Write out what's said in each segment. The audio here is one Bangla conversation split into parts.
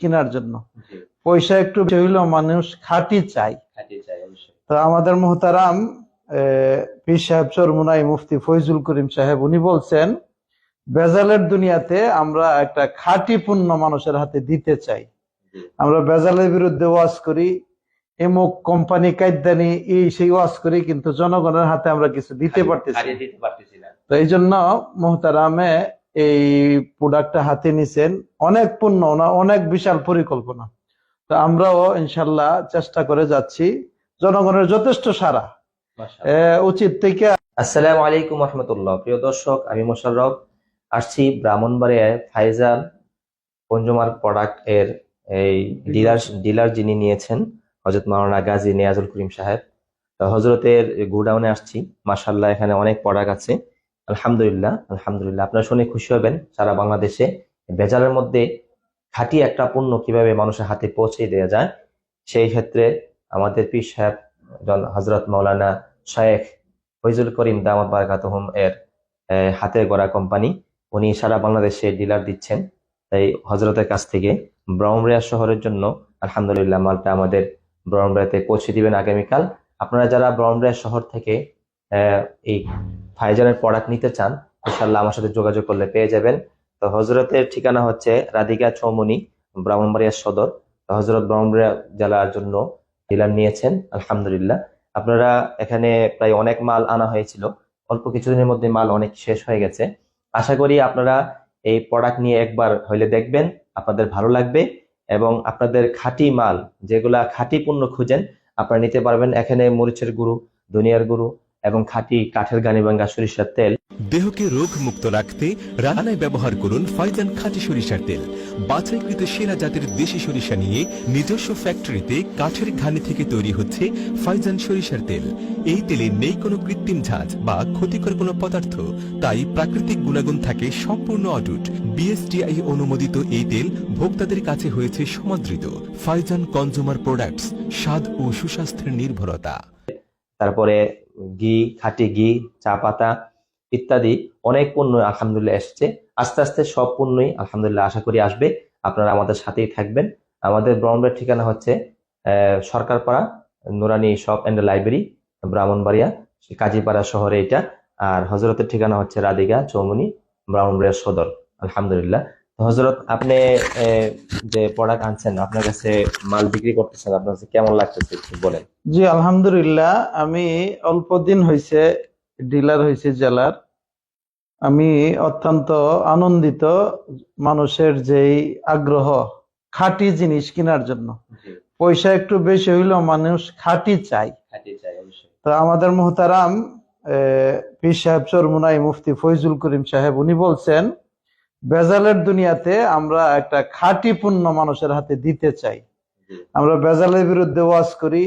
কেনার জন্য। পয়সা একটু বেশি হইলেও মানুষ খাটি চাই তো আমাদের মোহতারাম পীর সাহেব চরমুনাই মুফতি ফৈজুল করিম সাহেব উনি বলছেন বেজালের দুনিয়াতে আমরা একটা খাঁটি পণ্য মানুষের হাতে দিতে চাই। আমরা বেজালের বিরুদ্ধে ওয়াজ করি এমুক কোম্পানি কায়দানি এই সেই ওয়াজ করি কিন্তু জনগণের হাতে আমরা কিছু দিতে পারতেছি তো এই জন্য মোহতারামে এই প্রোডাক্টটা হাতে নিছেন অনেক পূর্ণ না অনেক বিশাল পরিকল্পনা। তো আমরাও ইনশাল্লাহ চেষ্টা করে যাচ্ছি জনগণের যথেষ্ট সারা। উচিত থেকে আসসালামু আলাইকুম রহমতুল্লাহ। প্রিয় দর্শক আমি মোশাররফ আসছি ব্রাহ্মণবাড়িয়ায় ফাইজান কনজুমার প্রোডাক্টের এই ডিলার ডিলার যিনি নিয়েছেন হজরত মাওলানা গাজী নিয়াজুল করিম সাহেব। তো হজরতের গোডাউনে আসছি। মাশাল্লাহ এখানে অনেক প্রোডাক্ট আছে। আলহামদুলিল্লাহ আলহামদুলিল্লাহ। আপনারা শুনে খুশি হবেন সারা বাংলাদেশে ভেজালের মধ্যে খাঁটি একটা পণ্য কীভাবে মানুষের হাতে পৌঁছে দেওয়া যায় সেই ক্ষেত্রে আমাদের পীর সাহেব জন হজরত মৌলানা শায়েখ ফৈজুল করিম দামাত বারাকাতুহুম এর আহ, হাতে গড়া কোম্পানি উনি সারা বাংলাদেশে ডিলার দিচ্ছেন। তাই হজরতের কাছ থেকে ব্রাহ্মণবাড়িয়া শহরের জন্য আলহামদুলিল্লাহ মালটা আমাদের ব্রাহ্মণবাড়িয়াতে পৌঁছে দিবেন আগামীকাল। আপনারা যারা ব্রাহ্মণবাড়িয়া শহর থেকে এই ফাইজানের প্রোডাক্ট নিতে চান ইনশাল্লাহ আমার সাথে যোগাযোগ করলে পেয়ে যাবেন। তো হজরতের ঠিকানা হচ্ছে রাধিকা চৌমনি, ব্রাহ্মণবাড়িয়া সদর। হজরত ব্রাহ্মণবাড়িয়া জেলার জন্য ডিলার নিয়েছেন, আলহামদুলিল্লাহ। আপনারা এখানে প্রায় অনেক মাল আনা হয়েছিল, অল্প কিছুদিনের মধ্যে মাল অনেক শেষ হয়ে গেছে। আশা করি আপনারা এই প্রোডাক্ট নিয়ে একবার হইলে দেখবেন, আপনাদের ভালো লাগবে এবং আপনাদের খাঁটি মাল, যেগুলা খাঁটি পণ্য খুঁজেন, আপনারা নিতে পারবেন। এখানে মরিচের গুরু দুনিয়ার গুঁড়ো এবং খাঁটি কাঠের গানিবাঙ্গা সরিষার তেল। দেহকে রোগ মুক্ত রাখতে রান্নায় ব্যবহার করুন ফাইজান খাঁটি সরিষার তেল। বাছাইকৃত সেরা জাতের দেশি সরিষা নিয়ে নিজস্ব ফ্যাক্টরিতে কাঠের ঘানি থেকে তৈরি হচ্ছে ফাইজান সরিষার তেল। এই তেলে নেই কোনো কৃত্রিম ঝাঁজ বা ক্ষতিকর কোনো পদার্থ তাই প্রাকৃতিক গুণাগুণ থাকে সম্পূর্ণ অটুট। বিএসটিআই অনুমোদিত এই তেল ভোক্তাদের কাছে হয়েছে সমাদৃত। ফাইজান কনজুমার প্রোডাক্টস স্বাদ ও সুস্বাস্থ্যের নির্ভরতা। তারপরে ঘি, খাটি ঘি, চা পাতা ইত্যাদি অনেক পণ্য আলহামদুলিল্লাহ এসেছে। আস্তে আস্তে সব পণ্যই আলহামদুলিল্লাহ আশা করি আসবে। আপনারা আমাদের সাথেই থাকবেন। আমাদের ব্রাহ্মণবাড়ির ঠিকানা হচ্ছে Sarkarpara, Nurani shop and library, Brahmanbaria Kazipara শহরে এটা। আর হজরতের ঠিকানা হচ্ছে রাধিকা চৌমনি ব্রাহ্মণবাড়িয়া সদর। আলহামদুলিল্লাহ। হজরত আপনি যে প্রোডাক্ট আনছেন আপনার কাছে মাল বিক্রি করতেছেন আপনার কাছে কেমন লাগতেছে একটু বলেন? জি আলহামদুলিল্লাহ আমি অল্প দিন হয়েছে ডিলার হয়েছে জেলার। আমি অত্যন্ত আনন্দিত মানুষের যেই আগ্রহ খাঁটি জিনিস কেনার জন্য। পয়সা একটু বেশি হইলেও মানুষ খাঁটি চাই খাঁটি চাই তো আমাদের মোহতারাম পীর সাহেব চরমুনাই মুফতি ফৈজুল করিম সাহেব উনি বলছেন বেজালের দুনিয়াতে আমরা একটা খাঁটি পণ্য মানুষের হাতে দিতে চাই। আমরা বেজালের বিরুদ্ধে ওয়াজ করি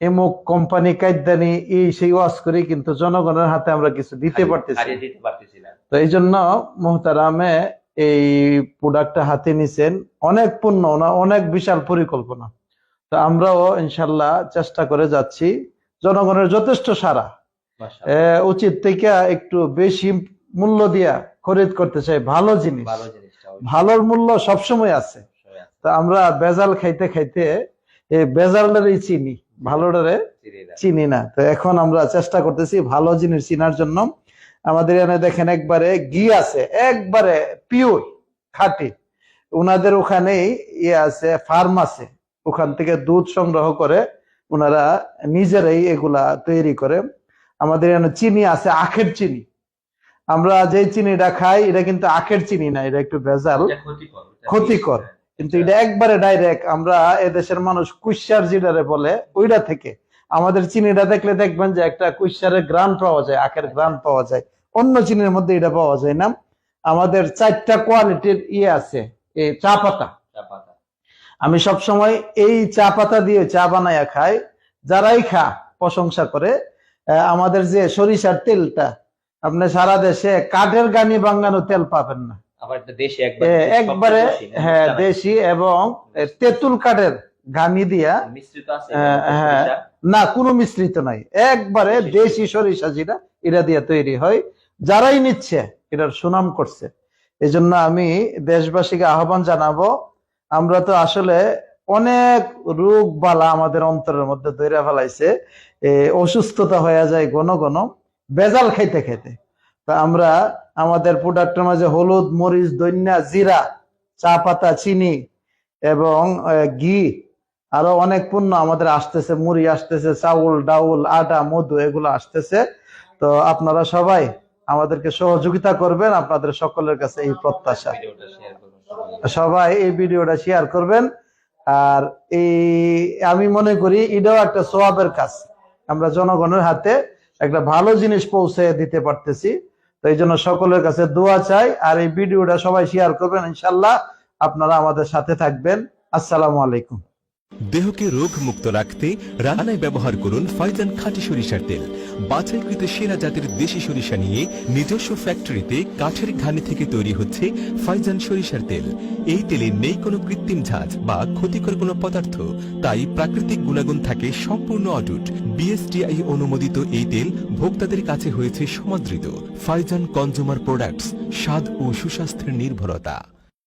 এমুক কোম্পানি কায়দানি এই সেই ওয়াজ করি কিন্তু জনগণের হাতে আমরা কিছু দিতে পারতেছি তো এই জন্য মোহতারামে এই প্রোডাক্টটা হাতে নিছেন। অনেক পূর্ণ না অনেক বিশাল পরিকল্পনা। তো আমরাও ইনশাল্লাহ চেষ্টা করে যাচ্ছি। জনগণের যথেষ্ট সারা। উচিত থেকে একটু বেশি মূল্য দিয়া খরিদ করতে চাই ভালো জিনিস। ভালো ভালোর মূল্য সবসময় আছে। তো আমরা বেজাল খাইতে খাইতে এই বেজালটারই চিনি ভালোটারে চিনি না। চিনি না। তো এখন আমরা চেষ্টা করতেছি ভালো জিনিস চিনার জন্য। আমাদের এখানে দেখেন একবারে ঘি আছে একবারে পিওর খাঁটি। ওনাদের ওখানেই ইয়ে আছে ফার্ম আছে। ওখান থেকে দুধ সংগ্রহ করে ওনারা নিজেরাই এগুলা তৈরি করে। আমাদের এখানে চিনি আছে আখের চিনি। আমরা যে চিনিটা খাই এটা কিন্তু আখের চিনি না এটা একটু ভেজাল। ক্ষতিকর। কিন্তু এটা একবারে ডাইরেক্ট আমরা এদেশের মানুষ কুইশার যেটারে বলে ওইটা থেকে। আমাদের চিনিটা দেখলে দেখবেন যে একটা কুইশারের গ্রান পাওয়া যায় আখের গ্রান পাওয়া যায়। অন্য চিনির মধ্যে এটা পাওয়া যায় না। আমাদের চারটা কোয়ালিটির ইয়ে আছে এই চা পাতা। আমি সব সময় এই চা পাতা দিয়ে চা বানায়া খাই। যারাই খা প্রশংসা করে আহ, আমাদের যে সরিষার তেলটা আপনি সারা দেশে কাঠের গানি বাঙ্গানো তেল পাবেন না। একবার হ্যাঁ দেশি এবং তেঁতুল কাঠের ঘানি দিয়া মিশ্রিত আছে হ্যাঁ। না কোনো মিশ্রিত নাই। একবারে দেশি সরিষা। যেটা এটা দিয়ে তৈরি হয়। যারাই নিচ্ছে এটার সুনাম করছে। এই জন্য আমি দেশবাসীকে আহ্বান জানাব আমরা তো আসলে অনেক রোগ বালা আমাদের অন্তরের মধ্যে ধরে ফেলাইছে। অসুস্থতা হয়ে যায় ঘন ঘন। বেজাল খাইতে খেতে তা আমরা আমাদের প্রোডাক্টের মাঝে হলুদ, মরিচ দৈন্যা জিরা, চা পাতা, চিনি এবং ঘি আরও অনেক পণ্য আমাদের আসতেছে। মুড়ি আসতেছে, চাউল, ডাউল আটা মধু এগুলো আসতেছে। তো আপনারা সবাই আমাদেরকে সহযোগিতা করবেন, আপনাদের সকলের কাছে এই প্রত্যাশা। সবাই এই ভিডিওটা শেয়ার করবেন। আর এই, আমি মনে করি এটাও একটা সোয়াবের কাজ। আমরা জনগণের হাতে একটা ভালো জিনিস পৌঁছে দিতে পারতেছি। তো এই জন্য সকলের কাছে দোয়া চাই আর এই ভিডিওটা সবাই শেয়ার করবেন। ইনশাল্লাহ আপনারা আমাদের সাথে থাকবেন। আসসালামু আলাইকুম। দেহকে রোগ মুক্ত রাখতে রান্নায় ব্যবহার করুন ফাইজান খাঁটি সরিষার তেল। বাছাইকৃত সেরা জাতের দেশি সরিষা নিয়ে নিজস্ব ফ্যাক্টরিতে কাঠের ঘানি থেকে তৈরি হচ্ছে ফাইজান সরিষার তেল। এই তেলে নেই কোনো কৃত্রিম ঝাঁজ বা ক্ষতিকর কোনো পদার্থ, তাই প্রাকৃতিক গুণাগুণ থাকে সম্পূর্ণ অটুট। বিএসটিআই অনুমোদিত এই তেল ভোক্তাদের কাছে হয়েছে সমাদৃত। ফাইজান কনজুমার প্রোডাক্টস, স্বাদ ও সুস্বাস্থ্যের নির্ভরতা।